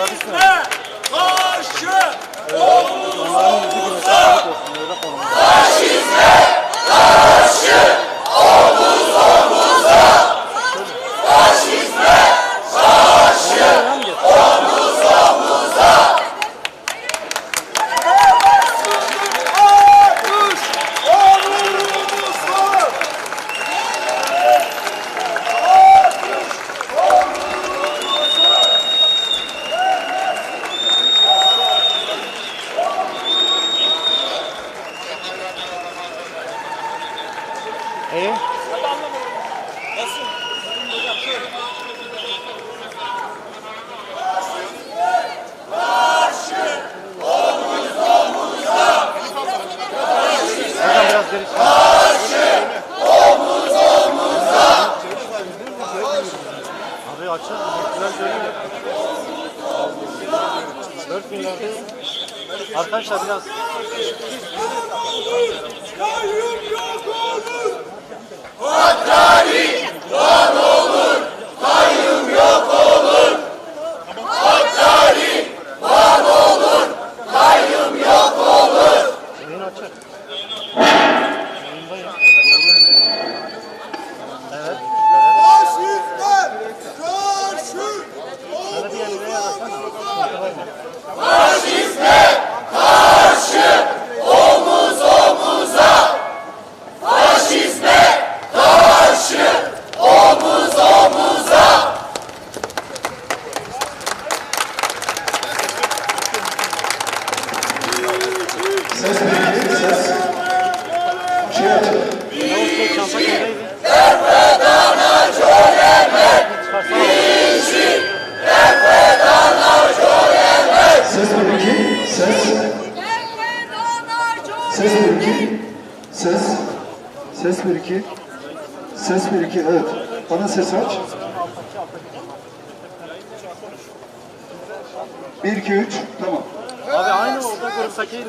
Faşizme karşı omuza Alkış günlerde. Arkadaşlar biraz Kayyum yok olur yayın açık. Yayındayım. Evet. Faşizme karşı Hadi bir yerine yazsana. Ses peki, ses. Şey açın. Yavuz Bey çanta kimdeydi? Çıkarsana. Ses peki, ses. Ses bir iki. Ses. Ses bir iki. Ses bir iki, evet. Bana ses aç. Bir, iki, üç. Tamam. Abi aynı orada gruptaki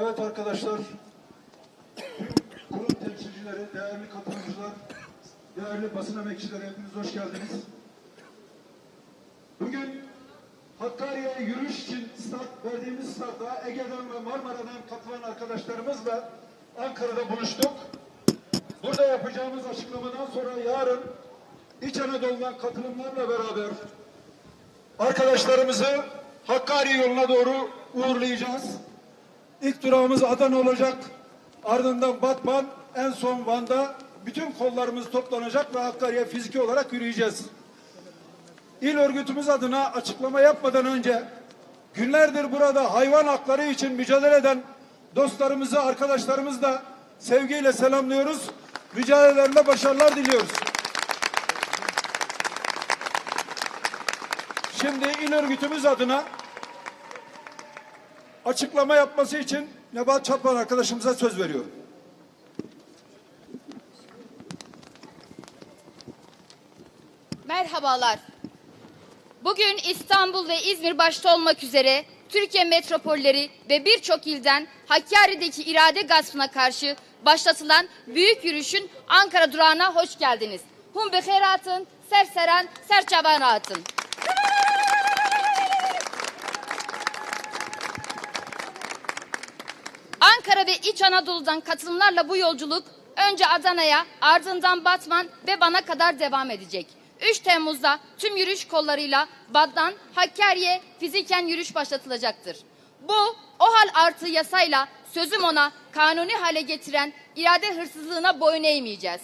Evet arkadaşlar, kurum temsilcileri, değerli katılımcılar, değerli basın emekçileri hepiniz hoş geldiniz. Bugün Hakkari'ye yürüyüş için start verdiğimiz startta Ege'den ve Marmara'dan katılan arkadaşlarımızla Ankara'da buluştuk. Burada yapacağımız açıklamadan sonra yarın İç Anadolu'dan katılımlarla beraber arkadaşlarımızı Hakkari yoluna doğru uğurlayacağız. İlk durağımız Adana olacak. Ardından Batman, en son Van'da bütün kollarımız toplanacak ve Hakkari'ye fiziki olarak yürüyeceğiz. İl örgütümüz adına açıklama yapmadan önce günlerdir burada hayvan hakları için mücadele eden dostlarımızı, arkadaşlarımızı da sevgiyle selamlıyoruz. Mücadelelerinde başarılar diliyoruz. Şimdi il örgütümüz adına açıklama yapması için Nebat Çatman arkadaşımıza söz veriyorum. Merhabalar. Bugün İstanbul ve İzmir başta olmak üzere Türkiye metropolleri ve birçok ilden Hakkari'deki irade gaspına karşı başlatılan büyük yürüyüşün Ankara durağına hoş geldiniz. Hum beheratın, serseren, serçavanatın. Ankara ve İç Anadolu'dan katılımlarla bu yolculuk önce Adana'ya, ardından Batman ve Van'a kadar devam edecek. 3 Temmuz'da tüm yürüyüş kollarıyla Batman, Hakkari'ye fiziken yürüyüş başlatılacaktır. Bu, OHAL artı yasayla sözüm ona kanuni hale getiren irade hırsızlığına boyun eğmeyeceğiz.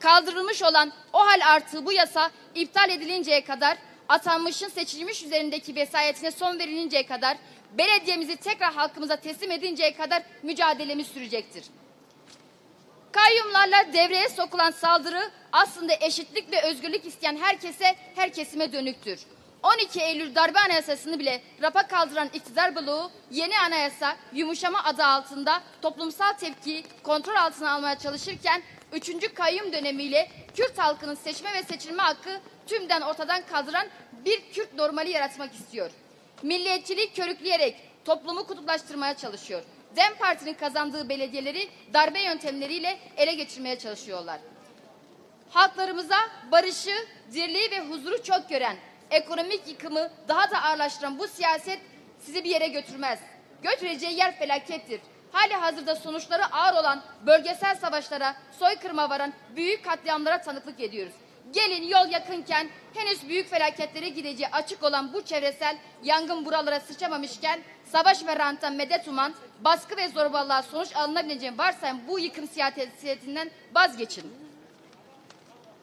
Kaldırılmış olan OHAL artı bu yasa iptal edilinceye kadar atanmışın seçilmiş üzerindeki vesayetine son verilinceye kadar belediyemizi tekrar halkımıza teslim edinceye kadar mücadelemiz sürecektir. Kayyumlarla devreye sokulan saldırı aslında eşitlik ve özgürlük isteyen herkese, her kesime dönüktür. 12 Eylül darbe anayasasını bile rafa kaldıran iktidar bloğu yeni anayasa yumuşama adı altında toplumsal tepkiyi kontrol altına almaya çalışırken 3. kayyum dönemiyle Kürt halkının seçme ve seçilme hakkı tümden ortadan kaldıran bir Kürt normali yaratmak istiyor. Milliyetçiliği körükleyerek toplumu kutuplaştırmaya çalışıyor. DEM Parti'nin kazandığı belediyeleri darbe yöntemleriyle ele geçirmeye çalışıyorlar. Halklarımıza barışı, dirliği ve huzuru çok gören, ekonomik yıkımı daha da ağırlaştıran bu siyaset sizi bir yere götürmez. Götüreceği yer felakettir. Hali hazırda sonuçları ağır olan bölgesel savaşlara, soykırıma varan büyük katliamlara tanıklık ediyoruz. Gelin yol yakınken henüz büyük felaketlere gideceği açık olan bu çevresel yangın buralara sıçramamışken savaş ve ranta medet uman, baskı ve zorbalığa sonuç alınabileceğini varsayan bu yıkım siyasetinden vazgeçin.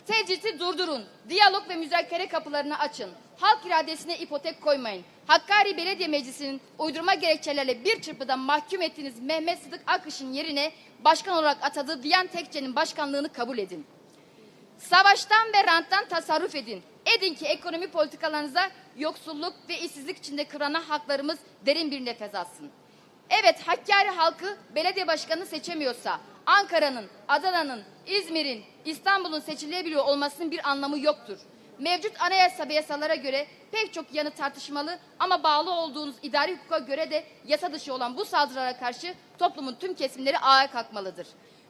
Tecriti durdurun. Diyalog ve müzakere kapılarını açın. Halk iradesine ipotek koymayın. Hakkari Belediye Meclisi'nin uydurma gerekçelerle bir çırpıda mahkum ettiğiniz Mehmet Sıdık Akış'ın yerine başkan olarak atadığı Diyan Tekçe'nin başkanlığını kabul edin. Savaştan ve ranttan tasarruf edin. Edin ki ekonomi politikalarınıza yoksulluk ve işsizlik içinde kıvranan haklarımız derin bir nefes alsın. Evet Hakkari halkı belediye başkanını seçemiyorsa Ankara'nın, Adana'nın, İzmir'in, İstanbul'un seçilebiliyor olmasının bir anlamı yoktur. Mevcut anayasa ve yasalara göre pek çok yanı tartışmalı ama bağlı olduğunuz idari hukuka göre de yasa dışı olan bu saldırılara karşı toplumun tüm kesimleri ayağa kalkmalıdır.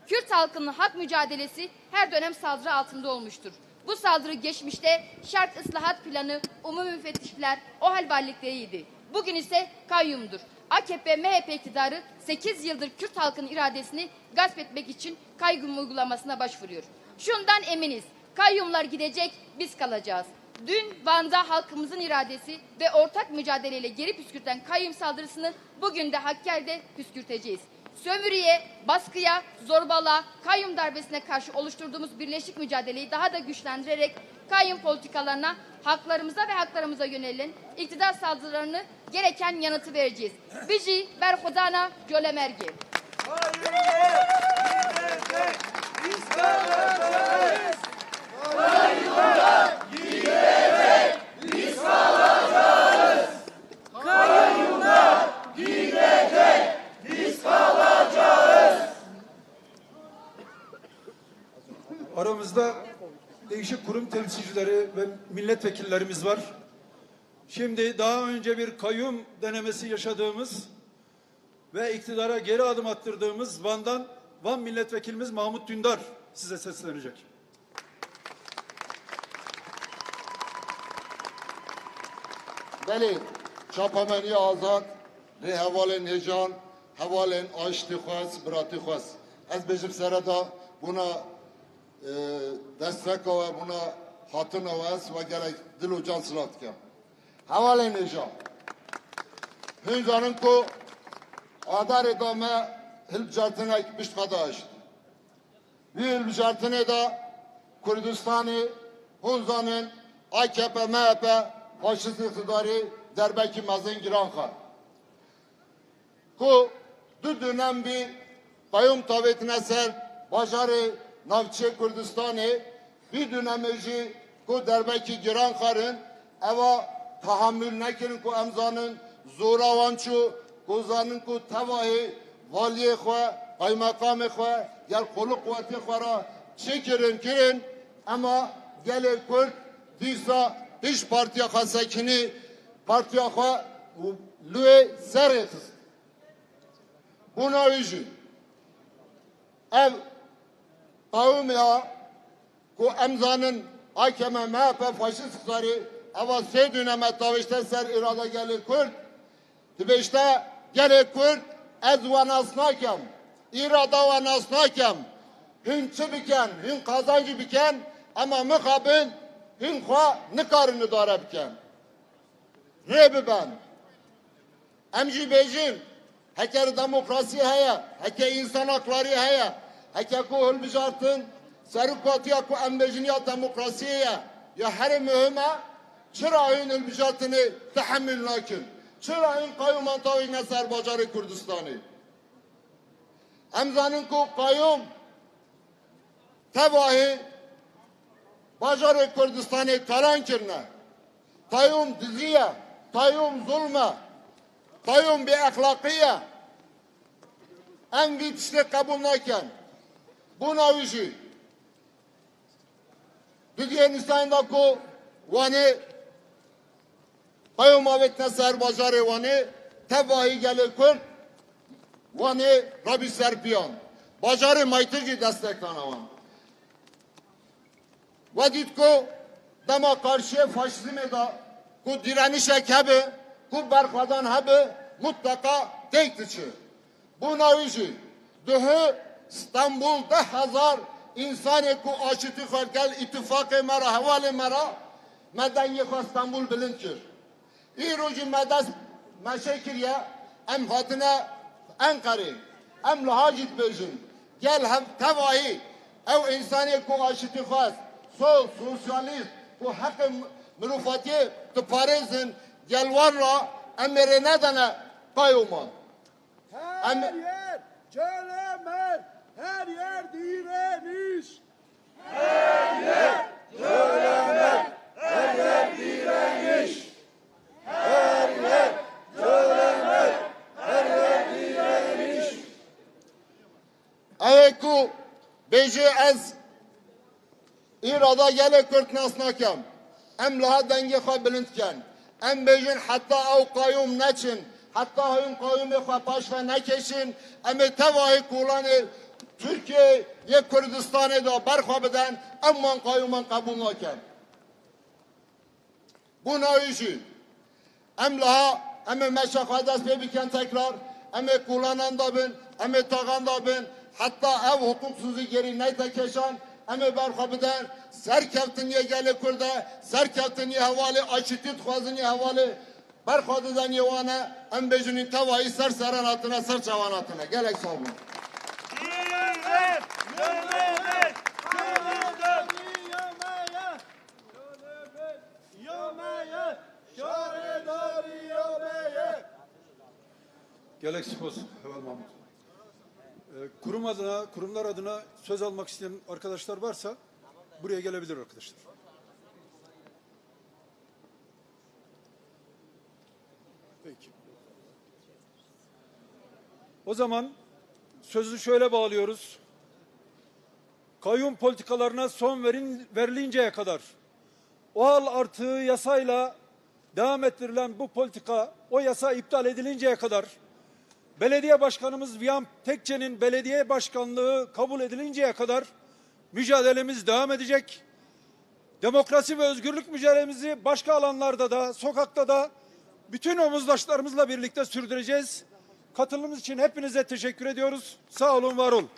Kürt halkının hak mücadelesi her dönem saldırı altında olmuştur. Bu saldırı geçmişte şart ıslahat planı, umumi müfettişler, o hal varlıklarıydı. Bugün ise kayyumdur. AKP, MHP iktidarı 8 yıldır Kürt halkının iradesini gasp etmek için kayyum uygulamasına başvuruyor. Şundan eminiz, kayyumlar gidecek, biz kalacağız. Dün Van'da halkımızın iradesi ve ortak mücadeleyle geri püskürten kayyum saldırısını bugün de Hakkari'de püskürteceğiz. Sömürüye, baskıya, zorbalığa, kayyum darbesine karşı oluşturduğumuz birleşik mücadeleyi daha da güçlendirerek kayyum politikalarına, haklarımıza ve haklarımıza yönelen iktidar saldırılarını gereken yanıtı vereceğiz. Bizi berhudana gölemergi. Aramızda değişik kurum temsilcileri ve milletvekillerimiz var. Şimdi daha önce bir kayyum denemesi yaşadığımız ve iktidara geri adım attırdığımız Van'dan Van milletvekilimiz Mahmut Dündar size seslenecek. بله چاپمنی آزاد ری حوال نجان حوال آشتی خواست براتی خواست از بجم سردا buna e, destek ve buna hatın avaz ve gerek dil u can sıratken. Havale nejan. Hüncanın ku adar edame hilbcartına ekmiş kadaş. Bir hilbcartına da Kürdistan'ı Hunza'nın AKP, MHP faşist iktidarı derbeki mazın giran kar. Ku du dönem navçe Kürdistan'ı bir dönemeci ku derbeki giran karın eva tahammül nekirin ku emzanın zoravançu ku zanın ku tevahi valiye xwe kaymakamı xwe gel kolu kuvveti xwe çekirin kirin ama gelin Kürt dîsa hiç partiya xwesekini partiya xwe serê xist. Buna wî ev kavim ya. Ku emzanın hakeme MHP faşist iktidarı eva sê döneme tavişte ser irade gelir Kürt. Tibişte gerek Kürt. Ez ve nasnakem irada ve nasnakem hün çi biken hün kazancı biken ama mukabil hün xwe nikarin idare biken. Rê biben em jî bêjin heker demokrasi heye heke insan hakları heye heke ku hilbijartin serukatiya ku em bêjin ya demokrasi ye ya herî mühime çira hün hilbijartinê tehammül nakin. Çira hün kayyuman tawîne ser bajarê Kurdistanê em zanin ku kayyum tevahi Bajarı Kürdistan'ı talan kirne. Tayyum diziye, tayyum zulme, Buna uši. Dügyen Hüseyin Dako vani Payomavet Neser Bacarı vani Tevahi gelir Kürt vani Rabi Serpiyan. Bacarı maytıcı desteklanavan. Ve ditko dema karşıya faşizme da ku direnişek hebe ku berkadan hebe mutlaka tektiçi. Buna uši. Dühü İstanbul de hazar insanı ku aşıtı farkel ittifakı mera havale mera meden yık İstanbul bilinkir. İroji medes meşekir ya em hatine Ankara em lahacit bejin gel hem tevahi ev insanı ku aşıtı faz sol sosyalist bu hakkı mürufati tıparezin gelvarla emre nedene kayuman. Her Anne- yer çölemek, her yer direniş. Evet ku beji ez irada gele kurt nasnakem. Em laha denge xwe bilindken. Em bejin hatta ew qayyum neçin. Hatta hayın kayyumê xwe paş ve nekeşin. Em ê tevahî kulanê Türkiye yê Kurdistanê da berxwe bidin. Em wan qayyuman qebûl nakin. Bu navî jî. Em laha em ê meşa xwe dest pê bikin tekrar. Em ê kulanan da bin. Em tagan da bin. Hatta ev hukuksuzluğu geri neyte keşan. Em ê berxwe bidin. Serkevtiniye gelê Kurda. Serkevtiniye xwaziniye hevalê. Berxwe didin yê wane. Em bêjinin tevahî ser seran hatine ser çavan hatine. Gelek Gerek spor. Heval Mahmut. Ee, kurum adına, kurumlar adına söz almak isteyen arkadaşlar varsa buraya gelebilir arkadaşlar. Peki. O zaman sözü şöyle bağlıyoruz. Kayyum politikalarına son verin, verilinceye kadar o hal artığı yasayla devam ettirilen bu politika o yasa iptal edilinceye kadar belediye başkanımız Viyam Tekçe'nin belediye başkanlığı kabul edilinceye kadar mücadelemiz devam edecek. Demokrasi ve özgürlük mücadelemizi başka alanlarda da, sokakta da bütün omuzdaşlarımızla birlikte sürdüreceğiz. Katılımınız için hepinize teşekkür ediyoruz. Sağ olun, var olun.